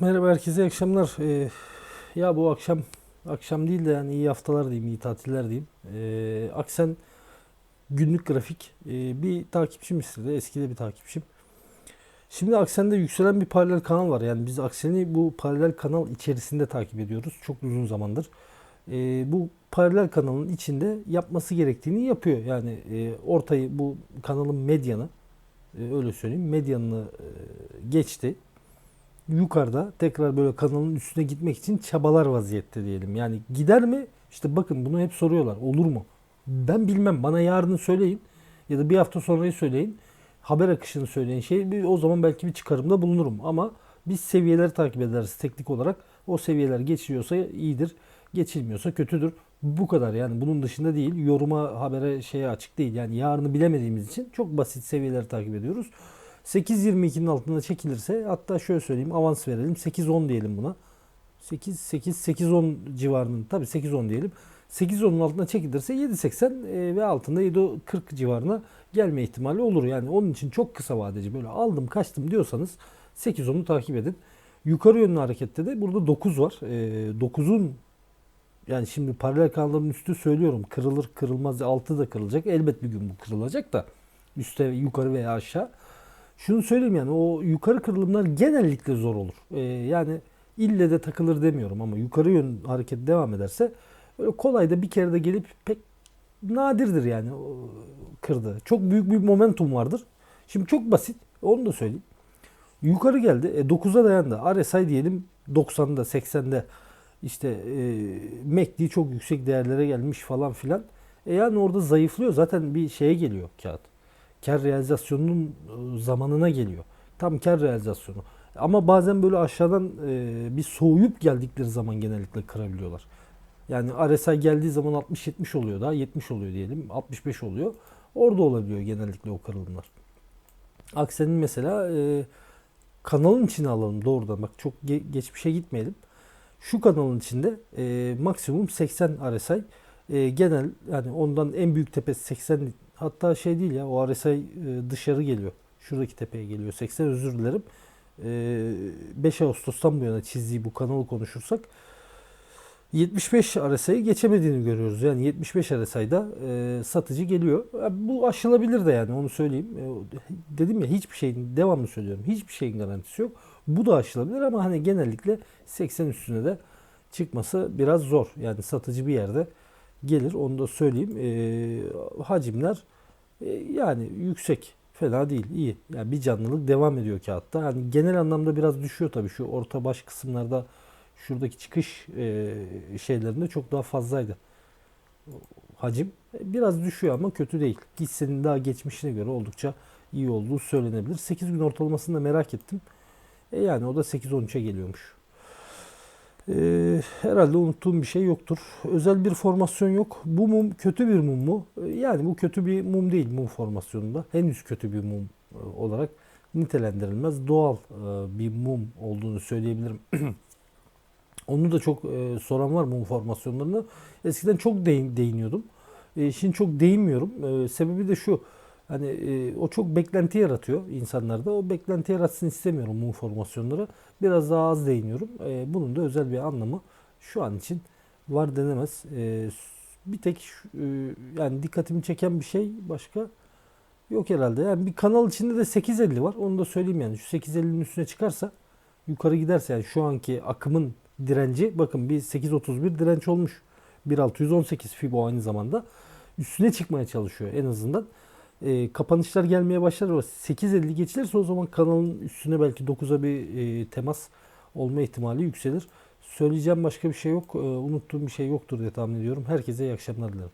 Merhaba herkese akşamlar. Ee, ya bu akşam akşam değil de yani iyi haftalar diyeyim, iyi tatiller diyeyim. Ee, Aksen günlük grafik ee, bir takipçim istedi. Eski de bir takipçim. Şimdi Aksen'de yükselen bir paralel kanal var. Yani biz Aksen'i bu paralel kanal içerisinde takip ediyoruz. Çok uzun zamandır. Ee, bu paralel kanalın içinde yapması gerektiğini yapıyor. Yani e, ortayı bu kanalın medyanı e, öyle söyleyeyim medyanını e, geçti yukarıda tekrar böyle kanalın üstüne gitmek için çabalar vaziyette diyelim. Yani gider mi? İşte bakın bunu hep soruyorlar. Olur mu? Ben bilmem. Bana yarını söyleyin ya da bir hafta sonrayı söyleyin. Haber akışını söyleyin. Şey bir- o zaman belki bir çıkarımda bulunurum ama biz seviyeleri takip ederiz teknik olarak. O seviyeler geçiyorsa iyidir. Geçilmiyorsa kötüdür. Bu kadar yani bunun dışında değil. Yoruma, habere şeye açık değil. Yani yarını bilemediğimiz için çok basit seviyeleri takip ediyoruz. 8.22'nin altında çekilirse hatta şöyle söyleyeyim avans verelim 8-10 diyelim buna. 8 8 8 10 civarının tabii 8 10 diyelim. 8 10'un altına çekilirse 7.80 e, ve altında 7.40 civarına gelme ihtimali olur. Yani onun için çok kısa vadeci böyle aldım kaçtım diyorsanız 8 10'u takip edin. Yukarı yönlü harekette de burada 9 var. E, 9'un yani şimdi paralel kanalların üstü söylüyorum kırılır kırılmaz altı da kırılacak. Elbet bir gün bu kırılacak da üstte yukarı veya aşağı. Şunu söyleyeyim yani o yukarı kırılımlar genellikle zor olur. Ee, yani ille de takılır demiyorum ama yukarı yön hareket devam ederse öyle kolay da bir kere de gelip pek nadirdir yani kırdı. Çok büyük bir momentum vardır. Şimdi çok basit onu da söyleyeyim. Yukarı geldi. E, 9'a dayandı. RSI diyelim 90'da 80'de işte e, MACD çok yüksek değerlere gelmiş falan filan. E yani orada zayıflıyor. Zaten bir şeye geliyor kağıt kar realizasyonunun e, zamanına geliyor. Tam kar realizasyonu. Ama bazen böyle aşağıdan e, bir soğuyup geldikleri zaman genellikle kırabiliyorlar. Yani RSI geldiği zaman 60-70 oluyor daha 70 oluyor diyelim 65 oluyor. Orada olabiliyor genellikle o kırılımlar. Aksen'in mesela e, kanalın içine alalım doğrudan bak çok ge- geçmişe gitmeyelim. Şu kanalın içinde maksimum 80 RSI. Genel yani ondan en büyük tepesi 80 hatta şey değil ya o RSI e, dışarı geliyor. Şuradaki tepeye geliyor. 80 özür dilerim. E, 5 Ağustos'tan bu yana çizdiği bu kanalı konuşursak 75 RSI'yi geçemediğini görüyoruz. Yani 75 RSI'da e, satıcı geliyor. Ya Bu aşılabilir de yani onu söyleyeyim. E, dedim ya hiçbir şeyin devamlı söylüyorum. Hiçbir şeyin garantisi yok. Bu da aşılabilir ama hani genellikle 80 üstüne de çıkması biraz zor. Yani satıcı bir yerde gelir onu da söyleyeyim. E, hacimler e, yani yüksek. Fena değil. iyi. Yani bir canlılık devam ediyor kağıtta. Yani genel anlamda biraz düşüyor tabii şu orta baş kısımlarda şuradaki çıkış e, şeylerinde çok daha fazlaydı. Hacim E, biraz düşüyor ama kötü değil. Hissenin daha geçmişine göre oldukça iyi olduğu söylenebilir. 8 gün ortalamasını da merak ettim. E yani o da 8-13'e geliyormuş. E, herhalde unuttuğum bir şey yoktur. Özel bir formasyon yok. Bu mum kötü bir mum mu? E, yani bu kötü bir mum değil mum formasyonunda. Henüz kötü bir mum e, olarak nitelendirilmez. Doğal e, bir mum olduğunu söyleyebilirim. Onu da çok e, soran var mum formasyonlarını. Eskiden çok değin, değiniyordum. E, şimdi çok değinmiyorum. E, sebebi de şu. Hani e, o çok beklenti yaratıyor insanlarda. O beklenti yaratsın istemiyorum mum formasyonları. Biraz daha az değiniyorum. E, bunun da özel bir anlamı şu an için var denemez. E, bir tek e, yani dikkatimi çeken bir şey başka yok herhalde. Yani bir kanal içinde de 850 var. Onu da söyleyeyim yani. Şu 850'nin üstüne çıkarsa yukarı giderse yani şu anki akımın direnci bakın bir 831 direnç olmuş. 1618 Fibo aynı zamanda üstüne çıkmaya çalışıyor en azından. E, kapanışlar gelmeye başlar ama 8.50 geçilirse o zaman kanalın üstüne belki 9'a bir e, temas olma ihtimali yükselir. Söyleyeceğim başka bir şey yok. E, unuttuğum bir şey yoktur diye tahmin ediyorum. Herkese iyi akşamlar dilerim.